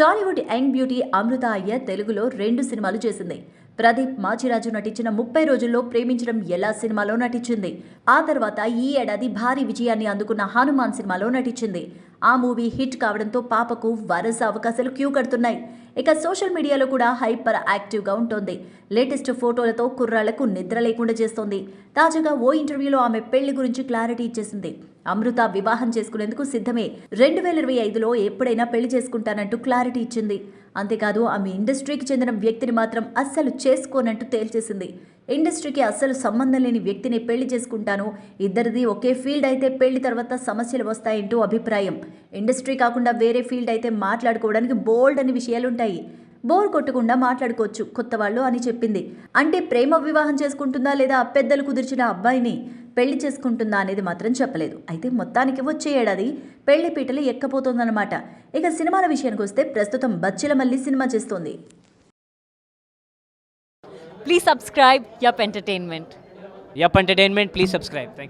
Tollywood young beauty Amrita Iyer తెలుగులో రెండు సినిమాలు చేసింది. ప్రదీప్ మాచిరాజు నటించిన ముప్పై రోజుల్లో ప్రేమించడం ఎలా సినిమాలో నటించింది? ఆ తర్వాత ఈ ఏడాది భారీ విజయాన్ని అందుకున్న హనుమాన్ సినిమాలో నటించింది. ఆ మూవీ హిట్ కావడంతో పాపకు వరుస అవకాశాలు క్యూ కడుతున్నాయి. ఇక సోషల్ మీడియాలో కూడా హైపర్ యాక్టివ్గా ఉంటుంది. లేటెస్ట్ ఫోటోలతో కుర్రాళ్ళకు నిద్ర లేకుండా చేస్తోంది. తాజాగా ఓ ఇంటర్వ్యూలో ఆమె పెళ్ళి గురించి క్లారిటీ ఇచ్చేసింది. అమృత వివాహం చేసుకునేందుకు సిద్ధమే. రెండు వేల ఇరవై ఐదులో ఎప్పుడైనా పెళ్ళి చేసుకుంటానంటూ క్లారిటీ ఇచ్చింది. అంతేకాదు ఆమె ఇండస్ట్రీకి చెందిన వ్యక్తిని మాత్రం అస్సలు చేసుకోనంటూ తేల్చేసింది. ఇండస్ట్రీకి అస్సలు సంబంధం లేని వ్యక్తిని పెళ్ళి చేసుకుంటాను. ఇద్దరిది ఒకే ఫీల్డ్ అయితే పెళ్ళి తర్వాత సమస్యలు వస్తాయంటూ అభిప్రాయం. ఇండస్ట్రీ కాకుండా వేరే ఫీల్డ్ అయితే మాట్లాడుకోవడానికి బోల్డ్ అని విషయాలుంటాయి. బోర్ కొట్టకుండా మాట్లాడుకోవచ్చు కొత్త వాళ్ళు అని చెప్పింది అంటే ప్రేమ వివాహం చేసుకుంటుందా లేదా పెద్దలు కుదిర్చిన అబ్బాయిని పెళ్ళి చేసుకుంటుందా అనేది మాత్రం చెప్పలేదు అయితే మొత్తానికి వచ్చే ఏడాది పెళ్ళి పీటలు ఎక్కపోతోందన్నమాట ఇక సినిమాల విషయానికి వస్తే ప్రస్తుతం బచ్చిల మల్లి సినిమా చేస్తోంది Yup Entertainment. Yup Entertainment, please subscribe. Thank you.